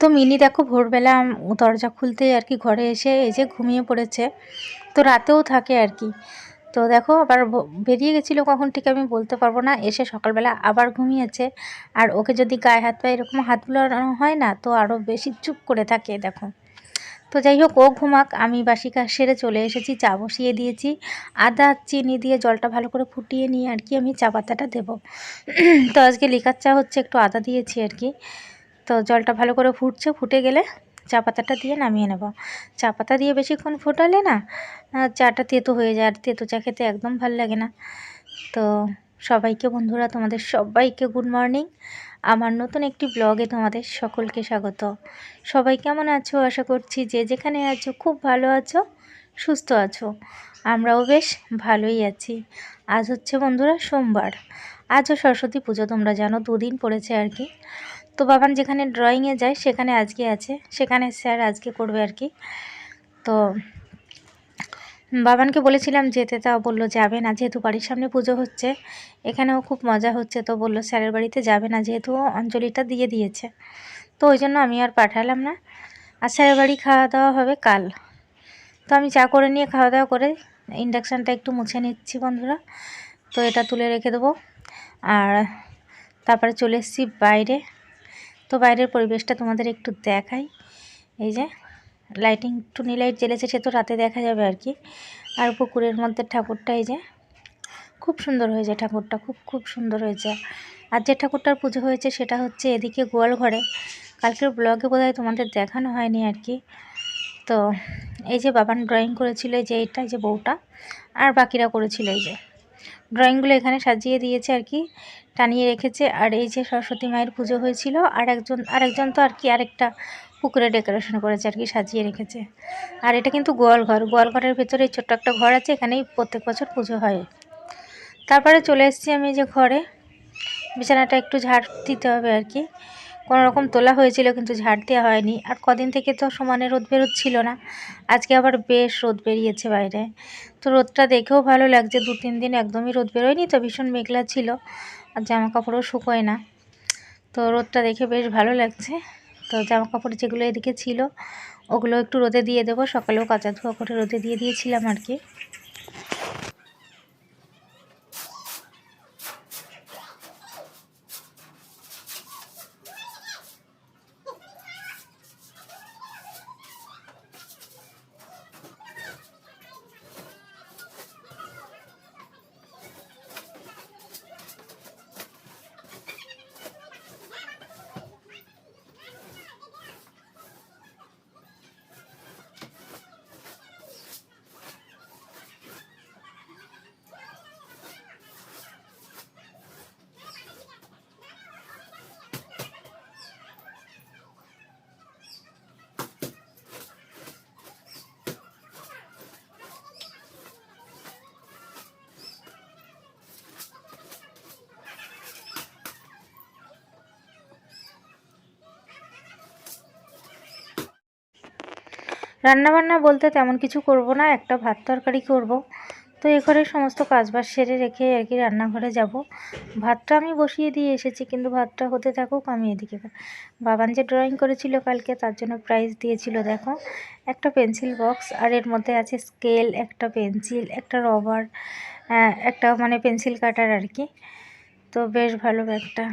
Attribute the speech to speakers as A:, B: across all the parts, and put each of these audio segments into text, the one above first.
A: তো মিনি দেখো ভোরবেলা দরজা খুলতে আর কি ঘরে এসে এই যে ঘুমিয়ে পড়েছে। তো রাতেও থাকে আর কি। তো দেখো আবার বেরিয়ে গেছিল কখন ঠিক আমি বলতে পারব না। এসে সকালবেলা আবার ঘুমিয়েছে। আর ওকে যদি গায়ে হাত পায়ে এরকম হাত বুলানো হয় না, তো আরও বেশি চুপ করে থাকে দেখো। তো যাই হোক, ও ঘুমাক, আমি বাসি কাজ সেরে চলে এসেছি, চা বসিয়ে দিয়েছি। আদা, চিনি দিয়ে জলটা ভালো করে ফুটিয়ে নিয়ে আর কি আমি চা পাতাটা দেবো। তো আজকে লিকার চা হচ্ছে একটু আদা দিয়েছি আর কি। তো জলটা ভালো করে ফুটছে, ফুটে গেলে চা পাতাটা দিয়ে নামিয়ে নেব। চা পাতা দিয়ে বেশিক্ষণ ফোটালে না চাটা তেতো হয়ে যায়, আর তেতো চা খেতে একদম ভালো লাগে না। তো সবাইকে বন্ধুরা, তোমাদের সবাইকে গুড মর্নিং। আমার নতুন একটি ব্লগে তোমাদের সকলকে স্বাগত। সবাই কেমন আছো? আশা করছি যে যেখানে আছো খুব ভালো আছো, সুস্থ আছো। আমরাও বেশ ভালোই আছি। আজ হচ্ছে বন্ধুরা সোমবার। আজও সরস্বতী পুজো, তোমরা জানো দুদিন পড়েছে আর কি। তো বাবান যেখানে ড্রয়িংয়ে যায়, সেখানে আজকে আছে। সেখানে স্যার আজকে করবে আর কি। তো বাবানকে বলেছিলাম যেতে তাও বলল, যাবে না, যেহেতু বাড়ির সামনে পুজো হচ্ছে, এখানেও খুব মজা হচ্ছে। তো বলল, স্যারের বাড়িতে যাবে না, যেহেতু অঞ্জলিটা দিয়ে দিয়েছে। তো ওই জন্য আমি আর পাঠালাম না। আর স্যারের বাড়ি খাওয়া দাওয়া হবে কাল। তো আমি চা করে নিয়ে খাওয়া দাওয়া করে ইন্ডাকশানটা একটু মুছে নিচ্ছি বন্ধুরা। তো এটা তুলে রেখে দেবো। আর তারপরে চলে এসেছি বাইরে। তো বাইরের পরিবেশটা তোমাদের একটু দেখাই। এই যে লাইটিং টুনি লাইট জ্বেলেছে, সে তো রাতে দেখা যাবে আর কি। আর পুকুরের মধ্যে ঠাকুরটা এই যে, খুব সুন্দর হয়েছে ঠাকুরটা, খুব খুব সুন্দর হয়েছে। আর যে ঠাকুরটার পুজো হয়েছে, সেটা হচ্ছে এদিকে গোয়াল ঘরে। কালকের ব্লগে বোধহয় তোমাদের দেখানো হয়নি আর কি। তো, এই যে বাবান ড্রয়িং করেছিল যে এইটা যে বউটা। আর বাকিরা করেছিল, এই যে। ড্রয়িংগুলো এখানে সাজিয়ে দিয়েছে আর কি, টানিয়ে রেখেছে। আর এই যে সরস্বতী মায়ের পুজো হয়েছিল, আর একজন আরেকজন তো আর কি আরেকটা পুকুরে ডেকোরেশন করেছে আর কি, সাজিয়ে রেখেছে। আর এটা কিন্তু গোয়াল ঘর, গোয়াল ঘরের ভেতরে ছোট্ট একটা ঘর আছে, এখানেই প্রত্যেক বছর পুজো হয়। তারপরে চলে এসেছি আমি যে ঘরে, বিছানাটা একটু ঝাড় দিতে হবে আর কি। কোনো রকম তোলা হয়েছিল কিন্তু ঝাড় দেওয়া হয়নি। আর কদিন থেকে তো সমানে রোদ বেরোচ্ছিল না। আজকে আবার বেশ রোদ বেরিয়েছে বাইরে। তো রোদটা দেখেও ভালো লাগছে। দু তিন দিন একদমই রোদ বেরোয়নি তো ভীষণ মেঘলা ছিল। আর জামা কাপড়ও শুকোয় না। তো রোদটা দেখে বেশ ভালো লাগছে। তো জামা কাপড় যেগুলো এদিকে ছিল, ওগুলো একটু রোদে দিয়ে দেবো। সকালেও কাঁচা ধোয়া করে রোদে দিয়ে দিয়েছিলাম আর কি। রান্নাবান্না বলতে তেমন কিছু করব না, একটা ভাত তরকারি করব। তো এ ঘরে সমস্ত কাজবাজ সেরে রেখে আর কি রান্নাঘরে যাব। ভাতটা আমি বসিয়ে দিয়ে এসেছি, কিন্তু ভাতটা হতে থাকুক আমি এদিকে বাবান যে ড্রয়িং করেছিল কালকে, তার জন্য প্রাইজ দিয়েছিল, দেখো। একটা পেন্সিল বক্স আর এর মধ্যে আছে স্কেল একটা পেন্সিল একটা রবার একটা মানে পেন্সিল কাটার আর কি। তো বেশ ভালো ব্যাগটা।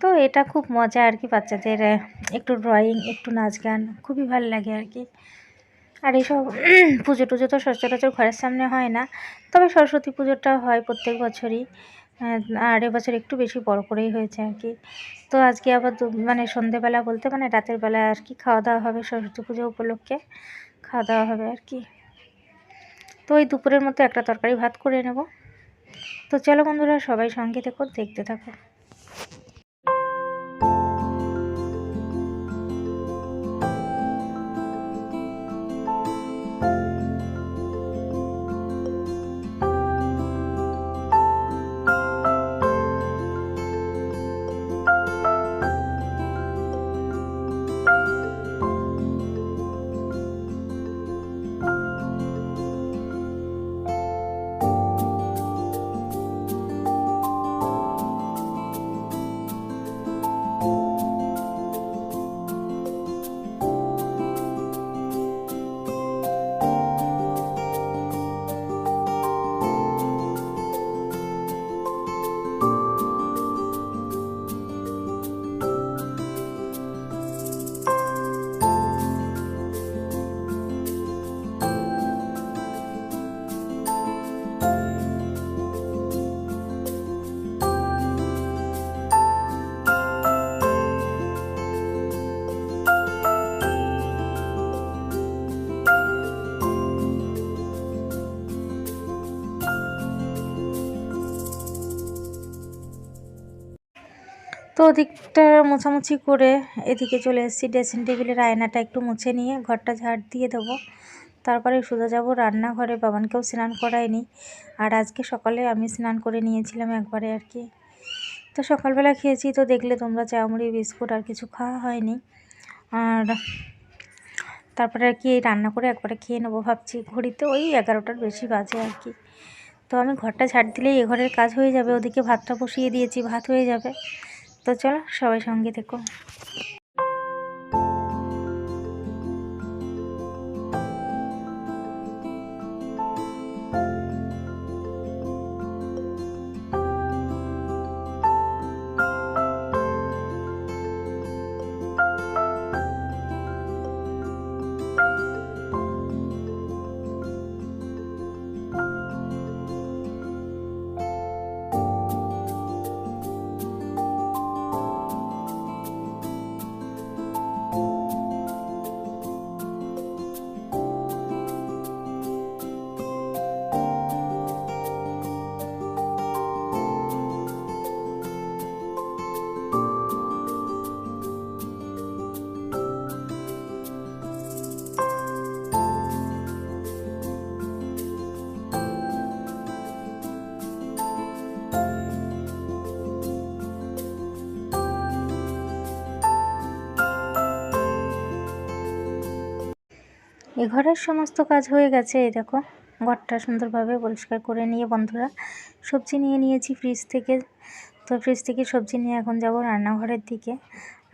A: তো এটা খুব মজা আর কি বাচ্চাদের একটু ড্রয়িং একটু নাচ গান, খুবই ভালো লাগে আর কি। আর এইসব পুজো টুজো তো সচরাচর ঘরের সামনে হয় না, তবে সরস্বতী পুজোটা হয় প্রত্যেক বছরই আর এবছর একটু বেশি বড় করেই হয়েছে আর কি। তো আজকে আবার মানে সন্ধেবেলা বলতে মানে রাতের বেলা আর কি খাওয়া দাওয়া হবে সরস্বতী পুজো উপলক্ষে, খাওয়া দাওয়া হবে আর কি। তো ওই দুপুরের মতো একটা তরকারি ভাত করে নেব। তো চলো বন্ধুরা সবাই সঙ্গে থেকো, দেখতে থাকো। তো ওদিকটা মোছামুছি করে এদিকে চলে এসেছি। ড্রেসিং টেবিলের আয়নাটা একটু মুছে নিয়ে ঘরটা ঝাড় দিয়ে দেবো। তারপরে সোজা যাব রান্নাঘরে। বাবানকেও স্নান করায়নি। আর আজকে সকালে আমি স্নান করে নিয়েছিলাম একবারে আর কি। তো সকালবেলা খেয়েছি। তো দেখলে তোমরা চাউমুড়ি বিস্কুট আর কিছু খাওয়া হয়নি। আর তারপরে আর কি এই রান্না করে একবারে খেয়ে নেব ভাবছি। ঘড়িতে ওই এগারোটার বেশি বাজে আর কি। তো আমি ঘরটা ঝাড় দিলেই এ ঘরের কাজ হয়ে যাবে। ওদিকে ভাতটা বসিয়ে দিয়েছি। ভাত হয়ে যাবে। তো চলো সবাই সঙ্গে থেকো। এ ঘরের সমস্ত কাজ হয়ে গেছে, এই দেখো। ঘরটা সুন্দরভাবে পরিষ্কার করে নিয়ে বন্ধুরা সবজি নিয়ে নিয়েছি ফ্রিজ থেকে। তো ফ্রিজ থেকে সবজি নিয়ে এখন যাব রান্নাঘরের দিকে।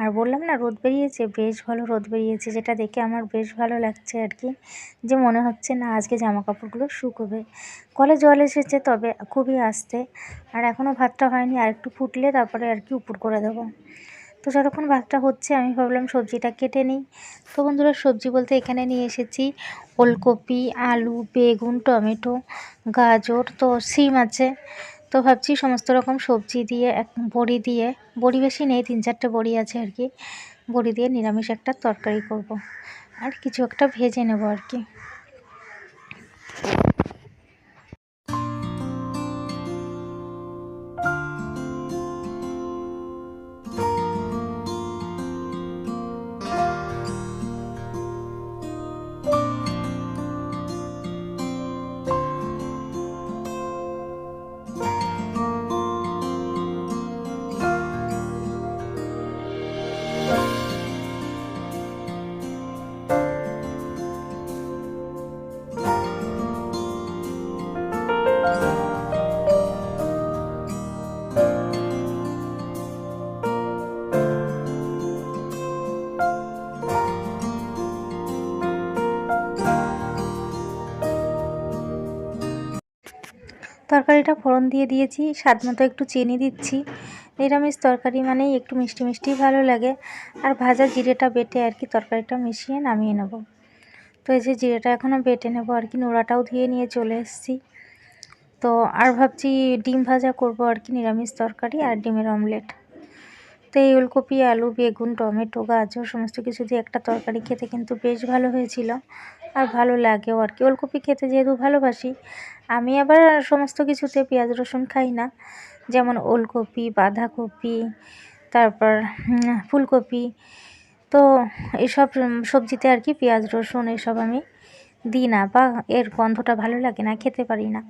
A: আর বললাম না, রোদ বেরিয়েছে, বেশ ভালো রোদ বেরিয়েছে, যেটা দেখে আমার বেশ ভালো লাগছে আর কি। যে মনে হচ্ছে না, আজকে জামা কাপড়গুলো শুকোবে। কলে জল এসেছে, তবে খুবই আস্তে। আর এখনও ভাতটা হয়নি আর একটু ফুটলে তারপরে আর কি উপর করে দেবো। তো যতক্ষণ ভাতটা হচ্ছে, আমি ভাবলাম সবজিটা কেটে নিই। তো বন্ধুরা, সবজি বলতে এখানে নিয়ে এসেছি ওলকপি, আলু, বেগুন, টমেটো, গাজর, তো সিম আছে। তো ভাবছি সমস্ত রকম সবজি দিয়ে, এক বড়ি দিয়ে, বড়ি বেশি নেই, তিন চারটে বড়ি আছে আর কি, বড়ি দিয়ে নিরামিষ একটা তরকারি করব। আর কিছু একটা ভেজে নেব আর কি। তরকারিটা ফোড়ন দিয়ে দিয়েছি, স্বাদ মতো একটু চিনি দিচ্ছি। নিরামিষ তরকারি মানেই একটু মিষ্টি মিষ্টি ভালো লাগে। আর ভাজা জিরেটা বেটে আর কি তরকারিটা মিশিয়ে নামিয়ে নেব। তো এই যে জিরেটা এখনও বেটে নেব আর কি, নোড়াটাও ধুয়ে নিয়ে চলে এসেছি। তো আর ভাবছি ডিম ভাজা করব আর কি, নিরামিষ তরকারি আর ডিমের অমলেট। তো এই ওলকপি, আলু, বেগুন, টমেটো, গাজর সমস্ত কিছু দিয়ে একটা তরকারি খেতে কিন্তু বেশ ভালো হয়েছিল। আর ভালো লাগেও আর কি। ওলকপি খেতে যেহেতু ভালোবাসি আমি আবার সমস্ত কিছুতে পেঁয়াজ, রসুন খাই না। যেমন ওলকপি, বাঁধাকপি, তারপর ফুলকপি। তো এসব সবজিতে আর কি পেঁয়াজ, রসুন এসব আমি দিই না বা এর গন্ধটা ভালো লাগে না, খেতে পারি না।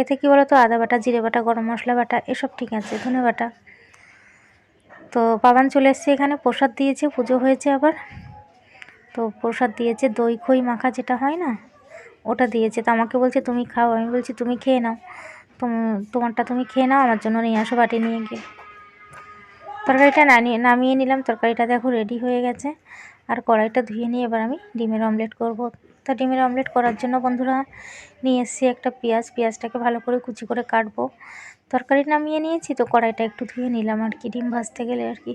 A: এতে কী বলো তো আদা বাটা, জিরে বাটা, গরম মশলা বাটা, এসব ঠিক আছে, ধনে বাটা। তো পাবান চলে এসছে এখানে, প্রসাদ দিয়েছে, পুজো হয়েছে আবার। তো প্রসাদ দিয়েছে দই, খই, মাখা যেটা হয় না ওটা দিয়েছে। তো আমাকে বলছে, তুমি খাও। আমি বলছি, তুমি খেয়ে নাও। তোমারটা তুমি খেয়ে নাও, আমার জন্য নিয়ে আসো বাটি নিয়ে গিয়ে। তরকারিটা নামিয়ে নামিয়ে নিলাম। তরকারিটা দেখো রেডি হয়ে গেছে। আর কড়াইটা ধুয়ে নিয়ে এবার আমি ডিমের অমলেট করব। তা ডিমের অমলেট করার জন্য বন্ধুরা নিয়ে এসেছি একটা পেঁয়াজ। পেঁয়াজটাকে ভালো করে কুচি করে কাটবো। তরকারি নামিয়ে নিয়েছি, তো কড়াইটা একটু ধুয়ে নিলাম আর কি, ডিম ভাজতে গেলে আর কি।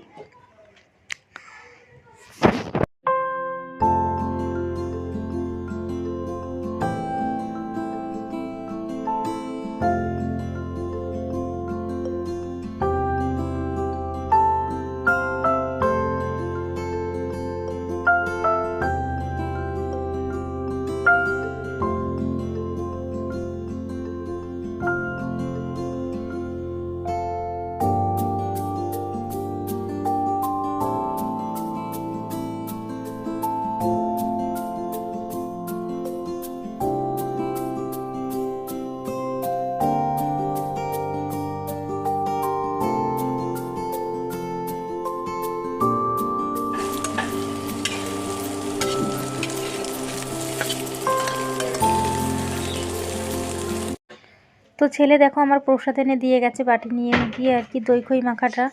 A: ছেলে দেখো আমার প্রসাদ এনে দিয়ে গেছে, বাটি নিয়ে গিয়ে আর কি দই খই মাখাটা।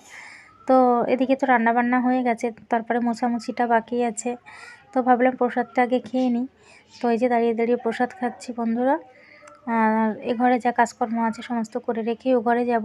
A: তো এদিকে তো রান্না বান্না হয়ে গেছে, তারপরে মোছামুছিটা বাকি আছে। তো ভাবলাম প্রসাদটা আগে খেয়ে নিই। তো এই যে দাঁড়িয়ে দাঁড়িয়ে প্রসাদ খাচ্ছি বন্ধুরা। আর এ ঘরে যা কাজকর্ম আছে সমস্ত করে রেখে ও ঘরে যাব।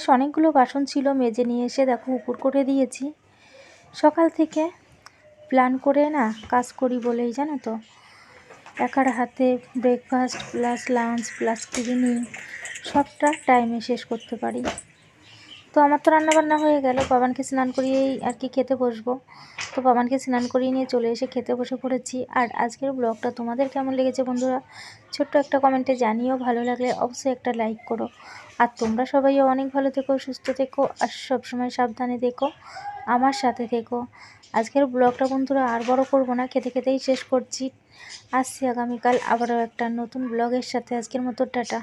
A: বেশ অনেকগুলো বাসন ছিল, মেজে নিয়ে এসে দেখো উপর করে দিয়েছি। সকাল থেকে প্ল্যান করে না কাজ করি বলেই, জানো তো? একার হাতে breakfast plus lunch plus cleaning সবটা টাইমে শেষ করতে পারি। তো আমার তো রান্নাবান্না হয়ে গেল। বাবানকে স্নান করিয়েই আর কি খেতে বসবো। তো বাবানকে স্নান করিয়ে নিয়ে চলে এসে খেতে বসে পড়েছি। আর আজকের ব্লগটা তোমাদের কেমন লেগেছে বন্ধুরা, ছোট্ট একটা কমেন্টে জানিও। ভালো লাগলে অবশ্যই একটা লাইক করো। আর তোমরা সবাইও অনেক ভালো থেকো, সুস্থ থেকো, আর সবসময় সাবধানে দেখো আমার সাথে থেকো। আজকের ব্লগটা বন্ধুরা আর বড় করব না, খেতে খেতেই শেষ করছি। আসছি আগামীকাল আবারও একটা নতুন ব্লগের সাথে। আজকের মতো টাটা।